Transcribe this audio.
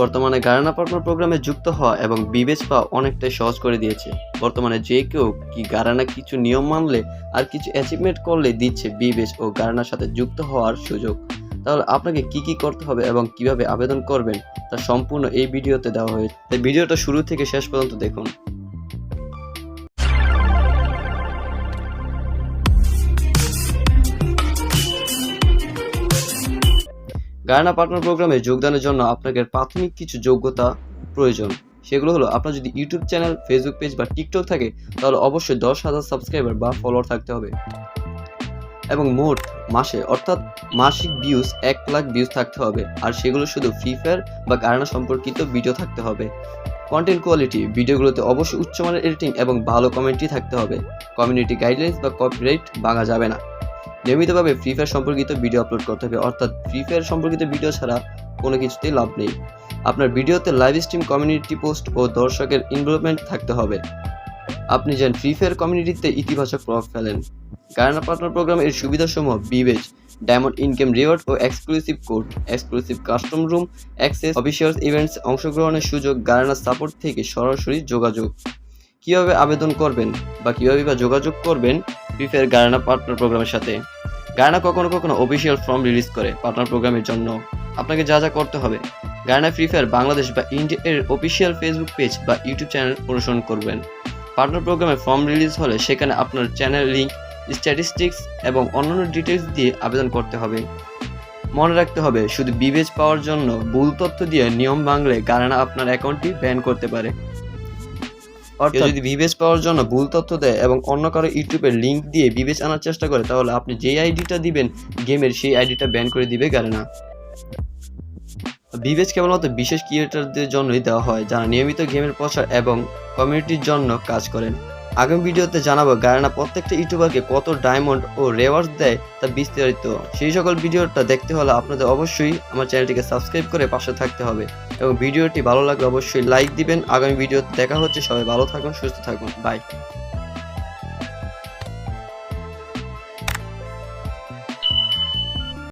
বর্তমানে গারানা পার্টনার প্রোগ্রামে যুক্ত হওয়া এবং বিবেচ পাওয়া অনেকটাই সহজ করে দিয়েছে। বর্তমানে যে কেউ কি গারানা কিছু নিয়ম মানলে আর কিছু অ্যাচিভমেন্ট করলে দিচ্ছে বিবেচ ও গারানার সাথে যুক্ত হওয়ার সুযোগ। তাহলে আপনাকে কি কি করতে হবে এবং কীভাবে আবেদন করবেন তা সম্পূর্ণ এই ভিডিওতে দেওয়া হয়েছে। ভিডিওটা শুরু থেকে শেষ পর্যন্ত দেখুন। গায়না পার্টনার প্রোগ্রামে যোগদানের জন্য আপনাকে প্রাথমিক কিছু যোগ্যতা প্রয়োজন। সেগুলো হলো, আপনার যদি ইউটিউব চ্যানেল ফেসবুক পেজ বা টিকটক থাকে, তাহলে অবশ্যই দশ হাজার সাবস্ক্রাইবার বা ফলোয়ার থাকতে হবে। এবং মোট মাসে, অর্থাৎ মাসিক ভিউজ এক লাখ ভিউজ থাকতে হবে। আর সেগুলো শুধু ফ্রি ফায়ার বা গায়না সম্পর্কিত ভিডিও থাকতে হবে। কন্টেন্ট কোয়ালিটি ভিডিওগুলোতে অবশ্যই উচ্চমানের এডিটিং এবং ভালো কমেন্ট্রি থাকতে হবে। কমিউনিটি গাইডলাইন্স বা কপিরাইট ভাঙা যাবে না। নিয়মিতভাবে ফ্রি ফায়ার সম্পর্কিত ভিডিও আপলোড করতে হবে। অর্থাৎ ফ্রি ফায়ার সম্পর্কিত ভিডিও ছাড়া কোনো কিছুতেই লাভ নেই। আপনার ভিডিওতে লাইভ স্ট্রিম কমিউনিটি পোস্ট ও দর্শকের ইনভলভমেন্ট থাকতে হবে। আপনি যেন ফ্রি ফায়ার কমিউনিটিতে ইতিবাচক প্রভাব ফেলেন। গায়না পার্টনার প্রোগ্রামের সুবিধাসমূহ বিবেচ ডায়মন্ড ইনকাম রিওয়ার্ড ও exclusive code exclusive custom room access official events অংশগ্রহণের সুযোগ গায়না সাপোর্ট থেকে সরাসরি যোগাযোগ। কীভাবে আবেদন করবেন বা কীভাবে বা যোগাযোগ করবেন ফ্রি ফায়ার গায়না পার্টনার প্রোগ্রামের সাথে। গায়না কখনো কখনো অফিসিয়াল ফর্ম রিলিজ করে পার্টনার প্রোগ্রামের জন্য। আপনাকে যা যা করতে হবে, গায়না ফ্রি ফায়ার বাংলাদেশ বা ইন্ডিয়া এর অফিসিয়াল ফেসবুক পেজ বা ইউটিউব চ্যানেল অনুসরণ করবেন। পার্টনার প্রোগ্রামে ফর্ম রিলিজ হলে সেখানে আপনার চ্যানেল লিঙ্ক স্ট্যাটিস্টিক্স এবং অন্যান্য ডিটেলস দিয়ে আবেদন করতে হবে। মনে রাখতে হবে, শুধু বিবেচ পাওয়ার জন্য ভুল তথ্য দিয়ে নিয়ম ভাঙলে গায়না আপনার অ্যাকাউন্টটি ব্যান করতে পারে। অর্থাৎ যদি বিবেচ পাওয়ার জন্য ভুল তথ্য দেয় এবং অন্য কারও ইউটিউবের লিঙ্ক দিয়ে বিবেচ আনার চেষ্টা করে তাহলে আপনি যেই আইডিটা দিবেন গেমের সেই আইডিটা ব্যান করে দিবে গারেনা বিবেচ কেবলমাত্র বিশেষ ক্রিয়েটারদের জন্যই দেওয়া হয় যারা নিয়মিত গেমের প্রচার এবং কমিউনিটির জন্য কাজ করেন। আগামী ভিডিওতে জানাব গায়না প্রত্যেকটা ইউটিউবারকে কত ডায়মন্ড ও রেওয়ার্স দেয় তা বিস্তারিত। সেই সকল ভিডিওটা দেখতে হলে আপনাদের অবশ্যই আমার চ্যানেলটিকে সাবস্ক্রাইব করে পাশে থাকতে হবে এবং ভিডিওটি ভালো লাগলে অবশ্যই লাইক দিবেন। আগামী ভিডিওতে দেখা হচ্ছে। সবাই ভালো থাকুন, সুস্থ থাকুন। বাই